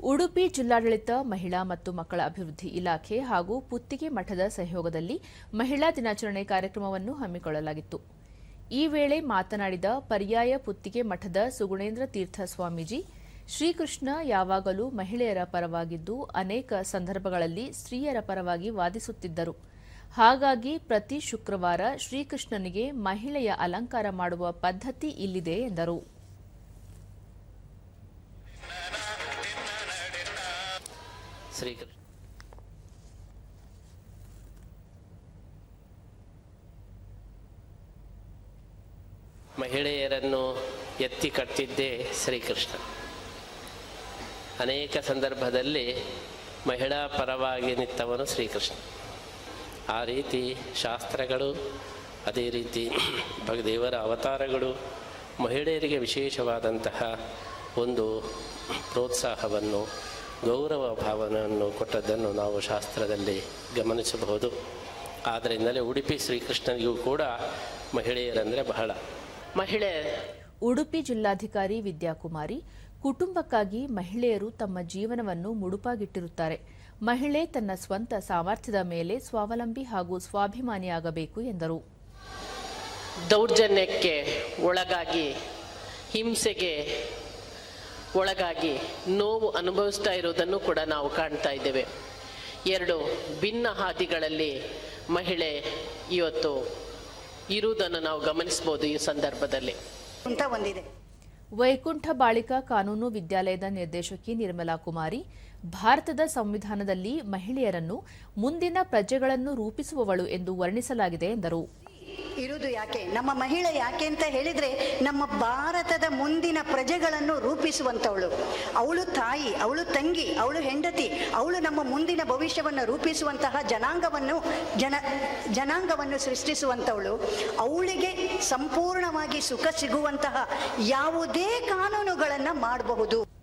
ಉಡುಪಿ ಜಿಲ್ಲಾಡಳಿತ, ಮಹಿಳಾ ಮತ್ತು ಮಕ್ಕಳ ಅಭಿವೃದ್ಧಿ ಇಲಾಖೆ ಹಾಗೂ ಪುತ್ತಿಗೆ ಮಠದ ಸಹಯೋಗದಲ್ಲಿ ಮಹಿಳಾ ದಿನಾಚರಣೆ ಕಾರ್ಯಕ್ರಮವನ್ನು ಹಮ್ಮಿಕೊಳ್ಳಲಾಗಿತ್ತು. ಈ ವೇಳೆ ಮಾತನಾಡಿದ ಪರ್ಯಾಯ ಪುತ್ತಿಗೆ ಮಠದ ಸುಗುಣೇಂದ್ರ ತೀರ್ಥ ಸ್ವಾಮೀಜಿ, ಶ್ರೀಕೃಷ್ಣ ಯಾವಾಗಲೂ ಮಹಿಳೆಯರ ಪರವಾಗಿದ್ದು ಅನೇಕ ಸಂದರ್ಭಗಳಲ್ಲಿ ಸ್ತ್ರೀಯರ ಪರವಾಗಿ ವಾದಿಸುತ್ತಿದ್ದರು. ಹಾಗಾಗಿ ಪ್ರತಿ ಶುಕ್ರವಾರ ಶ್ರೀಕೃಷ್ಣನಿಗೆ ಮಹಿಳೆಯ ಅಲಂಕಾರ ಮಾಡುವ ಪದ್ಧತಿ ಇಲ್ಲಿದೆ ಎಂದರು. ಶ್ರೀಕೃಷ್ಣ ಮಹಿಳೆಯರನ್ನು ಎತ್ತಿ ಕಟ್ಟಿದ್ದೇ ಶ್ರೀಕೃಷ್ಣ. ಅನೇಕ ಸಂದರ್ಭದಲ್ಲಿ ಮಹಿಳಾ ಪರವಾಗಿ ನಿಂತವನು ಶ್ರೀಕೃಷ್ಣ. ಆ ರೀತಿ ಶಾಸ್ತ್ರಗಳು, ಅದೇ ರೀತಿ ಭಗದೇವರ ಅವತಾರಗಳು ಮಹಿಳೆಯರಿಗೆ ವಿಶೇಷವಾದಂತಹ ಒಂದು ಪ್ರೋತ್ಸಾಹವನ್ನು ಗೌರವ ಭಾವನೆಯನ್ನು ಕೊಟ್ಟದ್ದನ್ನು ನಾವು ಶಾಸ್ತ್ರದಲ್ಲಿ ಗಮನಿಸಬಹುದು. ಆದ್ದರಿಂದಲೇ ಉಡುಪಿ ಶ್ರೀಕೃಷ್ಣನಿಗೂ ಕೂಡ ಮಹಿಳೆಯರಂದರೆ ಬಹಳ. ಮಹಿಳೆ ಉಡುಪಿ ಜಿಲ್ಲಾಧಿಕಾರಿ ವಿದ್ಯಾಕುಮಾರಿ ಕುಟುಂಬಕ್ಕಾಗಿ ಮಹಿಳೆಯರು ತಮ್ಮ ಜೀವನವನ್ನು ಮುಡುಪಾಗಿಟ್ಟಿರುತ್ತಾರೆ. ಮಹಿಳೆ ತನ್ನ ಸ್ವಂತ ಸಾಮರ್ಥ್ಯದ ಮೇಲೆ ಸ್ವಾವಲಂಬಿ ಹಾಗೂ ಸ್ವಾಭಿಮಾನಿಯಾಗಬೇಕು ಎಂದರು. ದೌರ್ಜನ್ಯಕ್ಕೆ ಒಳಗಾಗಿ ಹಿಂಸೆಗೆ ಒಳಗಾಗಿ ನೋವು ಅನುಭವಿಸ್ತಾ ಇರೋದನ್ನು ಕೂಡ ನಾವು ಕಾಣ್ತಾ ಇದ್ದೇವೆ. ಎರಡು ಭಿನ್ನ ಹಾದಿಗಳಲ್ಲಿ ಮಹಿಳೆ ಇವತ್ತು ಇರುವುದನ್ನು ನಾವು ಗಮನಿಸಬಹುದು ಈ ಸಂದರ್ಭದಲ್ಲಿ. ಅಂತ ಒಂದಿದೆ. ವೈಕುಂಠ ಬಾಳಿಕಾ ಕಾನೂನು ವಿದ್ಯಾಲಯದ ನಿರ್ದೇಶಕಿ ನಿರ್ಮಲಾ ಕುಮಾರಿ ಭಾರತದ ಸಂವಿಧಾನದಲ್ಲಿ ಮಹಿಳೆಯರನ್ನು ಮುಂದಿನ ಪ್ರಜೆಗಳನ್ನು ರೂಪಿಸುವವಳು ಎಂದು ವರ್ಣಿಸಲಾಗಿದೆ ಎಂದರು. ಇರುವುದು ಯಾಕೆ? ನಮ್ಮ ಮಹಿಳೆ ಯಾಕೆ ಅಂತ ಹೇಳಿದ್ರೆ ನಮ್ಮ ಭಾರತದ ಮುಂದಿನ ಪ್ರಜೆಗಳನ್ನು ರೂಪಿಸುವಂತವಳು. ಅವಳು ತಾಯಿ, ಅವಳು ತಂಗಿ, ಅವಳು ಹೆಂಡತಿ, ಅವಳು ನಮ್ಮ ಮುಂದಿನ ಭವಿಷ್ಯವನ್ನು ರೂಪಿಸುವಂತಹ ಜನಾಂಗವನ್ನು, ಜನ, ಜನಾಂಗವನ್ನು ಸೃಷ್ಟಿಸುವಂತವಳು. ಅವಳಿಗೆ ಸಂಪೂರ್ಣವಾಗಿ ಸುಖ ಸಿಗುವಂತಹ ಯಾವುದೇ ಕಾನೂನುಗಳನ್ನು ಮಾಡಬಹುದು.